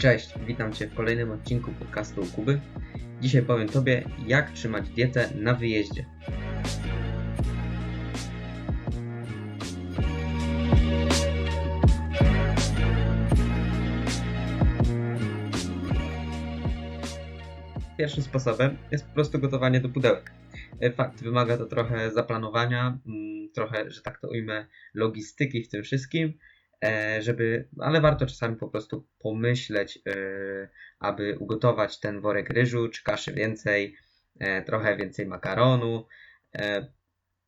Cześć, witam Cię w kolejnym odcinku podcastu Kuby. Dzisiaj powiem Tobie, jak trzymać dietę na wyjeździe. Pierwszym sposobem jest po prostu gotowanie do pudełek. E, Fakt, wymaga to trochę zaplanowania, mm, trochę, że tak to ujmę, logistyki w tym wszystkim, żeby, ale warto czasami po prostu pomyśleć, e, aby ugotować ten worek ryżu czy kaszy więcej, e, trochę więcej makaronu, e,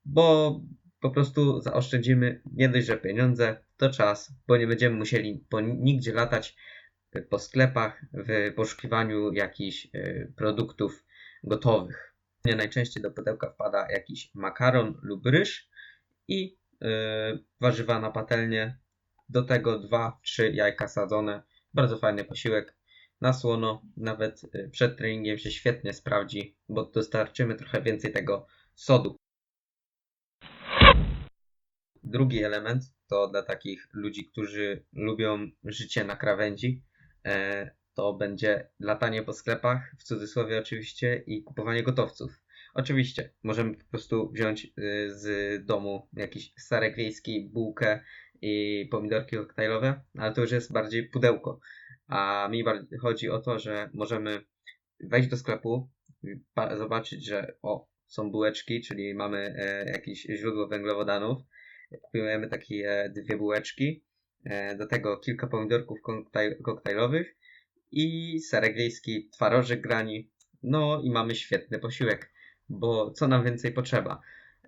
bo po prostu zaoszczędzimy nie dość, że pieniądze, to czas, bo nie będziemy musieli po nigdzie latać po sklepach w poszukiwaniu jakichś e, produktów gotowych. Najczęściej do pudełka wpada jakiś makaron lub ryż i e, warzywa na patelnię. Do tego 2-3 jajka sadzone. Bardzo fajny posiłek. Na słono, nawet e, przed treningiem się świetnie sprawdzi, bo dostarczymy trochę więcej tego sodu. Drugi element to dla takich ludzi, którzy lubią życie na krawędzi, e, to będzie latanie po sklepach, w cudzysłowie oczywiście, i kupowanie gotowców. Oczywiście, możemy po prostu wziąć y, z domu jakiś starek wiejski, bułkę i pomidorki koktajlowe, ale to już jest bardziej pudełko. A mi chodzi o to, że możemy wejść do sklepu, zobaczyć, że o, są bułeczki, czyli mamy e, jakieś źródło węglowodanów, kupujemy takie dwie bułeczki, e, do tego kilka pomidorków koktaj- koktajlowych i serek wiejski, twarożek grani, no i mamy świetny posiłek, bo co nam więcej potrzeba.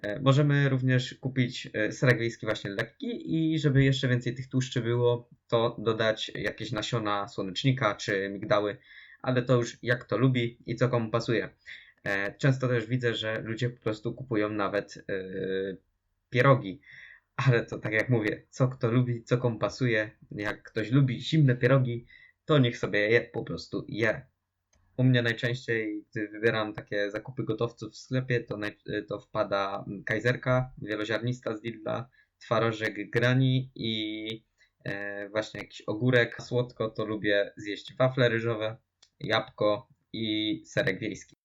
E, Możemy również kupić e, serek wiejski właśnie lekki i żeby jeszcze więcej tych tłuszczy było, to dodać jakieś nasiona słonecznika czy migdały, ale to już jak to lubi i co komu pasuje. E, Często też widzę, że ludzie po prostu kupują nawet pierogi, ale to tak jak mówię, co kto lubi, co komu pasuje. Jak ktoś lubi zimne pierogi, to niech sobie je po prostu je. U mnie najczęściej, gdy wybieram takie zakupy gotowców w sklepie, to, naj, to wpada kajzerka wieloziarnista z Lidla, twarożek grani i e, właśnie jakiś ogórek. Słodko to lubię zjeść wafle ryżowe, jabłko i serek wiejski.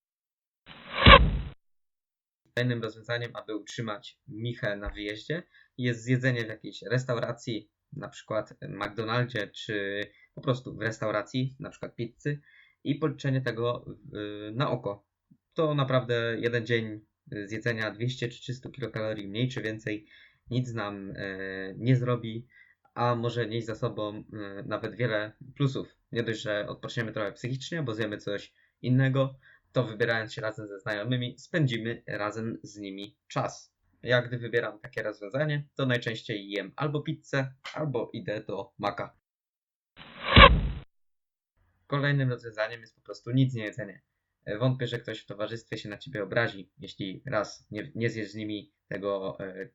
Fajnym rozwiązaniem, aby utrzymać michę na wyjeździe, jest zjedzenie w jakiejś restauracji, na przykład McDonaldzie, czy po prostu w restauracji, na przykład pizzy, i policzenie tego y, na oko. To naprawdę jeden dzień zjedzenia 200 czy 300 kilokalorii mniej czy więcej nic nam e, nie zrobi, a może nieść za sobą nawet wiele plusów. Nie dość, że odpoczniemy trochę psychicznie, bo zjemy coś innego, to wybierając się razem ze znajomymi, spędzimy razem z nimi czas. Ja gdy wybieram takie rozwiązanie, to najczęściej jem albo pizzę, albo idę do maka. Kolejnym rozwiązaniem jest po prostu nic nie jedzenie. E, Wątpię, że ktoś w towarzystwie się na ciebie obrazi, jeśli raz nie, nie zjesz z nimi tego e,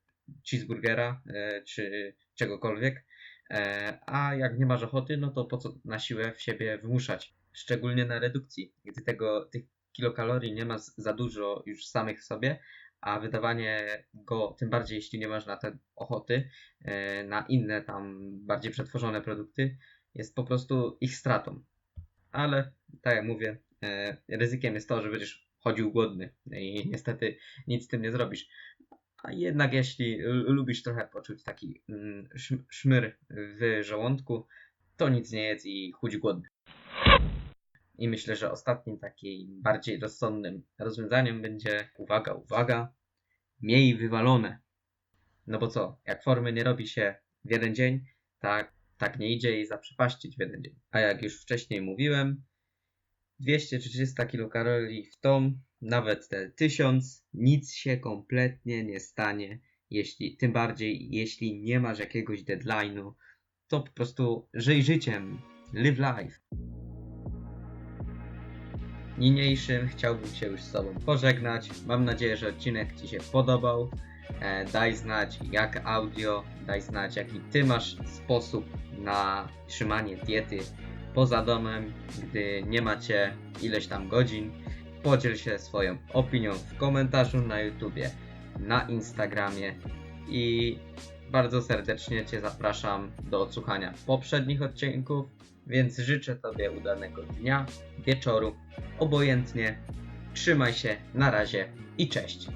cheeseburgera e, czy czegokolwiek, e, a jak nie masz ochoty, no to po co na siłę w siebie wymuszać? Szczególnie na redukcji, gdy tego, tych kilokalorii nie ma z- za dużo już samych w sobie, a wydawanie go, tym bardziej jeśli nie masz na te ochoty, na inne tam bardziej przetworzone produkty, jest po prostu ich stratą ale tak jak mówię, e, ryzykiem jest to, że będziesz chodził głodny i niestety nic z tym nie zrobisz. A jednak jeśli lubisz trochę poczuć taki mm, szm- szmyr w żołądku, to nic nie jedz i chudź głodny. I myślę, że ostatnim takim bardziej rozsądnym rozwiązaniem będzie, uwaga, uwaga, miej wywalone. No bo co, jak formy nie robi się w jeden dzień, tak tak nie idzie jej zaprzepaścić w jeden dzień. A jak już wcześniej mówiłem, 200 czy 300 kilokalorii w tom, nawet te 1000, nic się kompletnie nie stanie, jeśli, tym bardziej jeśli nie masz jakiegoś deadline'u, to po prostu żyj życiem, live life. Niniejszym chciałbym się już z Tobą pożegnać. Mam nadzieję, że odcinek Ci się podobał. E, daj znać jak audio, daj znać jaki Ty masz sposób na trzymanie diety poza domem, gdy nie macie ileś tam godzin. Podziel się swoją opinią w komentarzu na YouTubie, na Instagramie i bardzo serdecznie Cię zapraszam do odsłuchania poprzednich odcinków, więc życzę Tobie udanego dnia, wieczoru, obojętnie. Trzymaj się, na razie i cześć.